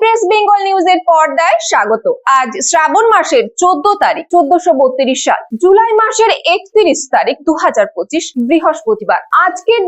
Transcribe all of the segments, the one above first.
আজকের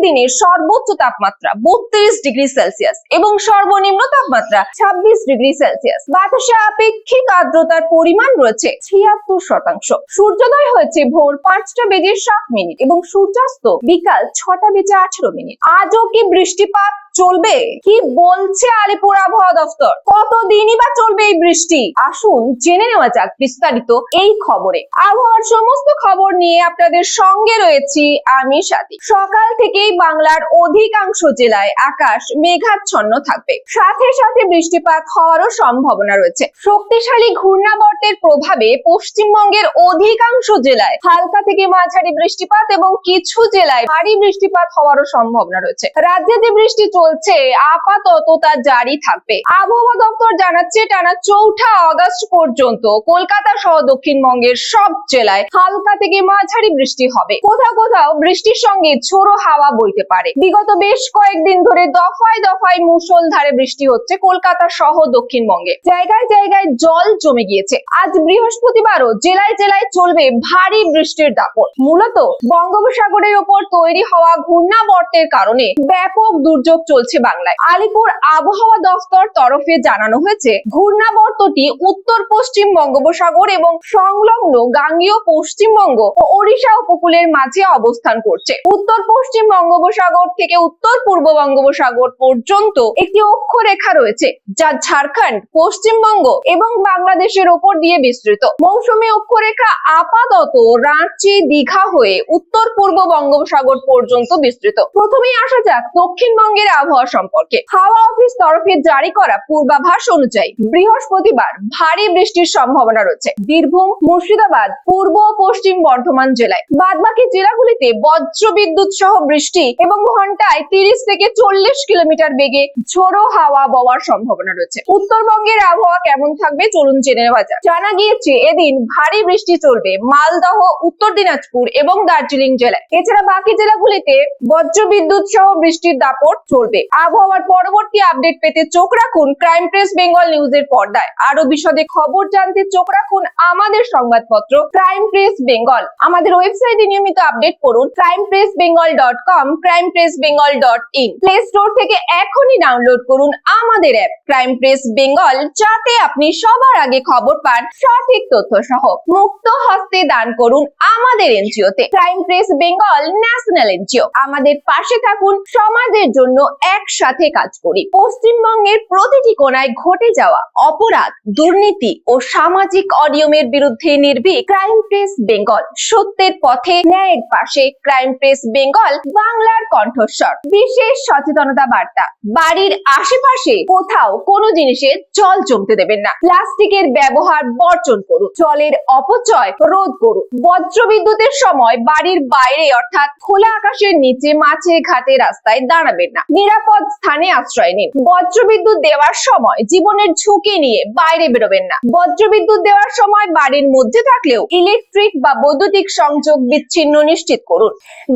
দিনে সর্বোচ্চ তাপমাত্রা বত্রিশ ডিগ্রি সেলসিয়াস এবং সর্বনিম্ন তাপমাত্রা ছাব্বিশ ডিগ্রি সেলসিয়াস। বাতাসে আপেক্ষিক আর্দ্রতার পরিমাণ রয়েছে ছিয়াত্তর শতাংশ। সূর্যোদয় হয়েছে ভোর পাঁচটা বেজে সাত মিনিট এবং সূর্যাস্ত বিকাল ছটা বেজে আঠারো মিনিট। আজও কি বৃষ্টিপাত চলবে? কি বলছে আলিপুর আবহাওয়া দফতর? কতদিনই বা চলবে এই বৃষ্টি? আসুন জেনে নেওয়া যাক বিস্তারিত এই খবরে। আবহাওয়ার সমস্ত খবর নিয়ে আপনাদের সঙ্গে রয়েছি আমি সাথী সকাল থেকেই বাংলার অধিকাংশ জেলায় আকাশ মেঘাচ্ছন্ন থাকবে। সাথে সাথে বৃষ্টিপাত হওয়ারও সম্ভাবনা রয়েছে। শক্তিশালী ঘূর্ণাবর্তের প্রভাবে পশ্চিমবঙ্গের অধিকাংশ জেলায় হালকা থেকে মাঝারি বৃষ্টিপাত এবং কিছু জেলায় ভারী বৃষ্টিপাত হওয়ারও সম্ভাবনা রয়েছে। রাজ্যে যে বৃষ্টি চলছে আপাতত তা জারি থাকবে। আবহাওয়া দপ্তর জানাচ্ছে, টানা চৌঠা আগস্ট পর্যন্ত কলকাতা সহ দক্ষিণবঙ্গের সব জেলায় হালকা থেকে মাঝারি বৃষ্টি হবে। কোথাও কোথাও বৃষ্টির সঙ্গে ঝোড়ো হাওয়া বইতে পারে। বিগত বেশ কয়েকদিন ধরে দফায় দফায় মুষলধারে বৃষ্টি হচ্ছে কলকাতা সহ দক্ষিণবঙ্গে। জায়গায় জায়গায় জল জমে গিয়েছে। আজ বৃহস্পতিবারও জেলায় জেলায় চলবে ভারী বৃষ্টির দাপট। মূলত বঙ্গোপসাগরের ওপর তৈরি হওয়া ঘূর্ণাবর্তের কারণে ব্যাপক দুর্যোগ চলছে বাংলায়। আলিপুর আবহাওয়া দফতর তরফে জানানো হয়েছে, ঘূর্ণাবর্তটি উত্তর পশ্চিম বঙ্গোপসাগর এবং সংলগ্ন গাঙ্গীয় পশ্চিমবঙ্গ ও ওড়িশা উপকূলের মাঝে অবস্থান করছে। উত্তর পশ্চিম বঙ্গোপসাগর থেকে উত্তর পূর্ব বঙ্গোপসাগর পর্যন্ত একটি অক্ষরেখা রয়েছে, যা ঝাড়খণ্ড, পশ্চিমবঙ্গ এবং বাংলাদেশের ওপর দিয়ে বিস্তৃত। মৌসুমী অক্ষরেখা আপাতত রাঁচি, দীঘা হয়ে উত্তর পূর্ব বঙ্গোপসাগর পর্যন্ত বিস্তৃত। প্রথমেই আসা যাক দক্ষিণবঙ্গের আবহাওয়া সম্পর্কে। হাওয়া অফিস তরফে জারি করা পূর্বাভাস অনুযায়ী বৃহস্পতিবার ভারী বৃষ্টির সম্ভাবনা রয়েছে। বীরভূম, মুর্শিদাবাদ, পূর্ব ও পশ্চিম বর্ধমান জেলায়। বাদবাকি জেলাগুলিতে বজ্র বিদ্যুৎ সহ বৃষ্টি এবং ঘন্টায় তিরিশ থেকে চল্লিশ কিলোমিটার বেগে ঝোড়ো হাওয়া বওয়ার সম্ভাবনা রয়েছে। উত্তরবঙ্গের আবহাওয়া কেমন থাকবে চলুন জেনে নেওয়া যাক। জানা গিয়েছে, এদিন ভারী বৃষ্টি চলবে মালদহ, উত্তর দিনাজপুর এবং দার্জিলিং জেলায়। এছাড়া বাকি জেলাগুলিতে বজ্র বিদ্যুৎ সহ বৃষ্টির দাপট চলবে। আবহাওয়ার পরবর্তী আপডেট পেতে চোখ রাখুন ক্রাইম প্রেস বেঙ্গল নিউজের পর্দায়। আরও বিশদে খবর জানতে চোখ রাখুন আমাদের সংবাদপত্র ক্রাইম প্রেস বেঙ্গল আমাদের ওয়েবসাইটে নিয়মিত আপডেট করুন crime press Bengal dot com crime press Bengal dot in play store থেকে এখনই ডাউনলোড করুন আমাদের অ্যাপ ক্রাইম প্রেস বেঙ্গল যাতে আপনি সবার আগে খবর পান সঠিক তথ্য সহ মুক্ত হস্তে দান করুন আমাদের এনজিওতে। Crime press Bengal national NGO আমাদের পাশে থাকুন সমাজের জন্য একসাথে কাজ করি। পশ্চিমবঙ্গের প্রতিটি কোনায় ঘটে যাওয়া অপরাধ, দুর্নীতি ও সামাজিক অনিয়মের বিরুদ্ধে নির্ভীক ক্রাইম প্রেস বেঙ্গল। সত্যের পথে ন্যায়ের পাশে ক্রাইম প্রেস বেঙ্গল, বাংলার কণ্ঠস্বর। বিশেষ সচেতনতা বার্তা, বাড়ির আশেপাশে কোথাও কোনো জিনিসে জল জমতে দেবেন না। প্লাস্টিকের ব্যবহার বর্জন করুন, জলের অপচয় রোধ করুন। বজ্র বিদ্যুতের সময় বাড়ির বাইরে অর্থাৎ খোলা আকাশের নিচে মাছে ঘাটে রাস্তায় দাঁড়াবেন না। নিরাপদ স্থানে আশ্রয় নিন। বজ্রবিদ্যুৎ দেওয়ার সময় জীবনের ঝুঁকি নিয়ে বাইরে বেরোবেন না। বজ্র বিদ্যুৎ দেওয়ার সময় বাড়ির মধ্যে থাকলেও ইলেকট্রিক বা বৈদ্যুতিক সংযোগ বিচ্ছিন্ন নিশ্চিত করুন।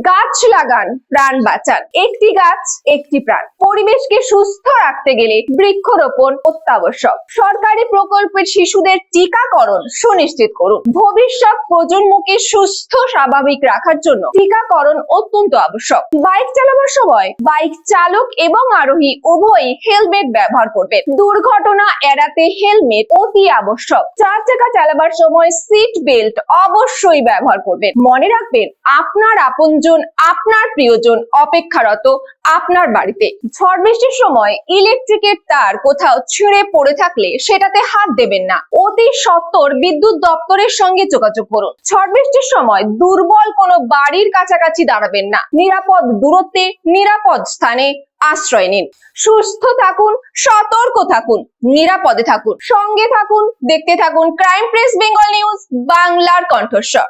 গাছ লাগান, প্রাণ বাঁচান। একটি গাছ, একটি প্রাণ। পরিবেশকে সুস্থ রাখতে গেলে বৃক্ষরোপণ অত্যাবশ্যক। সরকারি প্রকল্পের শিশুদের টিকাকরণ সুনিশ্চিত করুন। ভবিষ্যৎ প্রজন্মকে সুস্থ, স্বাভাবিক রাখার জন্য টিকাকরণ অত্যন্ত আবশ্যক। বাইক চালানোর সময় বাইক চালক এবং আরোহী উভয়ই হেলমেট ব্যবহার করবেন দুর্ঘটনা এড়াতে হেলমেট অতি আবশ্যক। চার চাকা চালাবার সময় সিট বেল্ট অবশ্যই ব্যবহার করবেন। মনে রাখবেন, আপনার আপনজন, আপনার প্রিয়জন অপেক্ষারত আপনার বাড়িতে। ঝড় বৃষ্টির সময় ইলেকট্রিকের তার কোথাও ছিঁড়ে পড়ে থাকলে সেটাতে হাত দেবেন না। অতি সত্বর বিদ্যুৎ দপ্তরের সঙ্গে যোগাযোগ করুন। ঝড় বৃষ্টির সময় দুর্বল কোনো বাড়ির কাছাকাছি দাঁড়াবেন না। নিরাপদ দূরত্বে, নিরাপদ স্থানে আশ্রয় নিন। সুস্থ থাকুন, সতর্ক থাকুন, নিরাপদে থাকুন, সঙ্গে থাকুন, দেখতে থাকুন ক্রাইম প্রেস বেঙ্গল নিউজ বাংলার কণ্ঠস্বর।